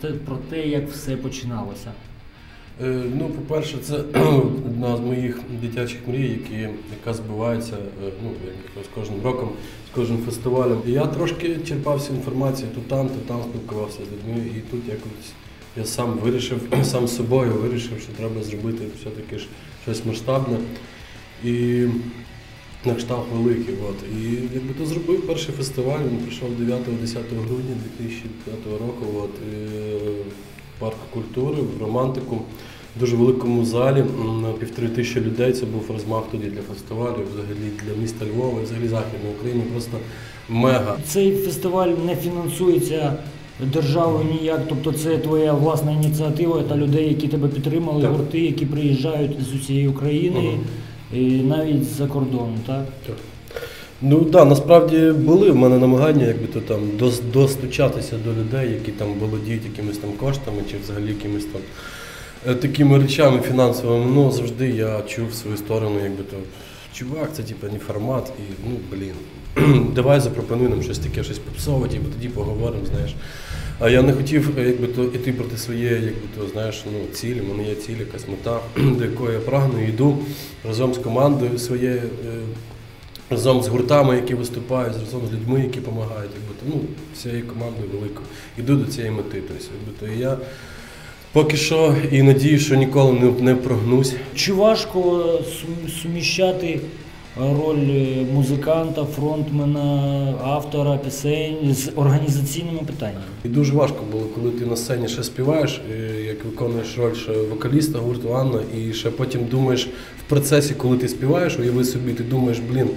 те- про те, як все починалося. Е, Ну, по-перше, це одна з моїх дитячих мрій, які, яка збивається е, ну, з кожним роком, з кожним фестивалем. І я трошки черпався інформації то там, то там спілкувався з людьми, і тут якось я сам вирішив, сам собою вирішив, що треба зробити все-таки ж щось масштабне і на кшталт великий. От. І якби то зробив перший фестиваль, він прийшов 9-10 грудня 2005 року. От, в парк культури, в романтику, в дуже великому залі, на півтори тисячі людей. Це був розмах тоді для фестивалю, взагалі для міста Львова, взагалі Західної України. Просто мега. Цей фестиваль не фінансується державою ніяк, тобто це твоя власна ініціатива та людей, які тебе підтримали, Так. гурти, які приїжджають з усієї України Мгм. І навіть з-за кордону, так? Так. Ну так, да, насправді були в мене намагання, якби то там достучатися до людей, які там володіють якимись там коштами чи взагалі якимись там е, такими речами фінансовими. Ну завжди я чув свою сторону, якби то чувак, це типу не формат, і ну блін, давай запропонуй нам щось таке, щось попсове, типу, тоді поговоримо, знаєш. А я не хотів е, якби то іти проти своєї, якби то знаєш, ну цілі, в мене є ціль, якась мета, до якої я прагну, і йду разом з командою своєю. е, разом з гуртами, які виступають, разом з людьми, які допомагають, якби то, ну, всією командою великою. Іду до цієї мети. Тобто, якби то і я поки що і надію, що ніколи не, не прогнусь. Чи важко суміщати роль е, музиканта, фронтмена, автора пісень з організаційними питаннями? І дуже важко було, коли ти на сцені ще співаєш, е, як виконуєш роль ще вокаліста гурту Анна, і ще потім думаєш в процесі, коли ти співаєш, уяви собі, ти думаєш, блін,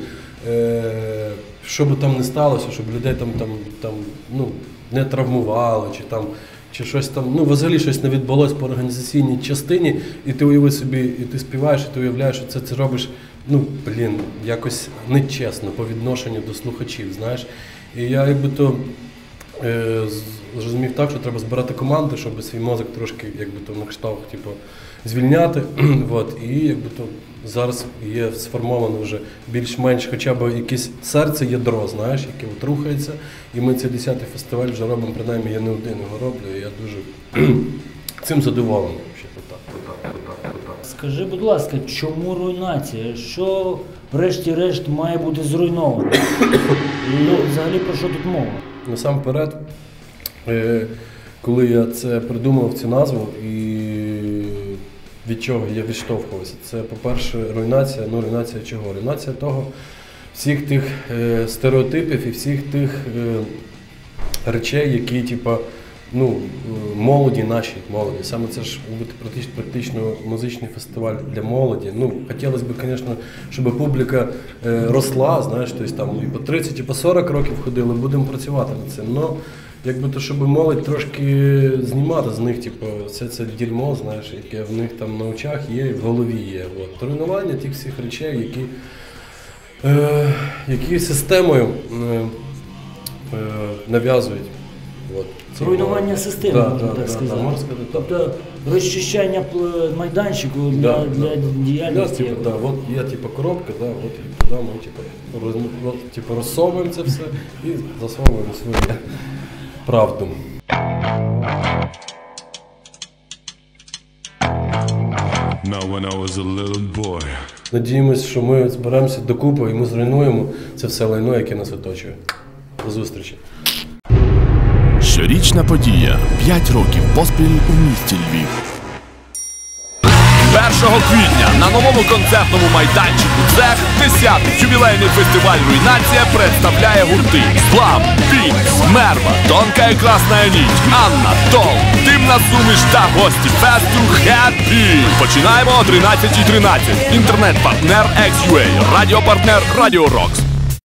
е, що би там не сталося, щоб людей там, там, там ну, не травмували, чи там. Чи щось там, ну взагалі щось не відбулось по організаційній частині, і ти уяви собі, і ти співаєш, і ти уявляєш, що це ти робиш, ну блін, якось нечесно по відношенню до слухачів, знаєш. І я якби то е, зрозумів так, що треба збирати команди, щоб свій мозок трошки якби то на кшталт, типу, звільняти. От, і якби то зараз є сформовано вже більш-менш хоча б якесь серце ядро, знаєш, яке от рухається. І ми цей 10-й фестиваль вже робимо, принаймні я не один його роблю, і я дуже цим задоволений. Скажи, будь ласка, чому руйнація? Що, врешті-решт, має бути зруйновано? І взагалі про що тут мова? Насамперед, е, коли я це придумав цю назву і від чого я відштовхувався, це, по-перше, руйнація, ну руйнація чого? Руйнація того всіх тих е, стереотипів і всіх тих е, речей, які, типа, ну, е, молоді нашій молоді. Саме це ж бути практично, практично музичний фестиваль для молоді. Ну, хотілося б, звісно, щоб публіка е, росла, знаєш, тобто там і по 30, і по 40 років ходили, будемо працювати над цим. Но, якби то, щоб молодь трошки знімати з них, типу, все це дерьмо, знаєш, яке в них там на очах є і в голові є. От. Руйнування тих всіх речей, які, е, які системою е, е, нав'язують. От. Руйнування системи, Да, можна да, так да, сказати. да, можна сказати. Тобто розчищання майданчику для, Да, для да. діяльності. Да, типу, да, от є типу, коробка, да, от і туди ми типу, роз, типу, розсовуємо це все і засовуємо свою правду. Now, when I was a little boy, Надіємось, що ми зберемося докупи і ми зруйнуємо це все лайно, яке нас оточує. До зустрічі. Щорічна подія. 5 років поспіль у місті Львів. 1 квітня на новому концертному майданчику Цех 10-й ювілейний фестиваль Руйнація представляє гурти Слам, Вінкс, Мерва, Тонка і Красна ніч, Анна, Тол, Димна суміш та гості фесту Хеппі. Починаємо о 13.13. Інтернет-партнер XUA, радіопартнер Радіо Рокс.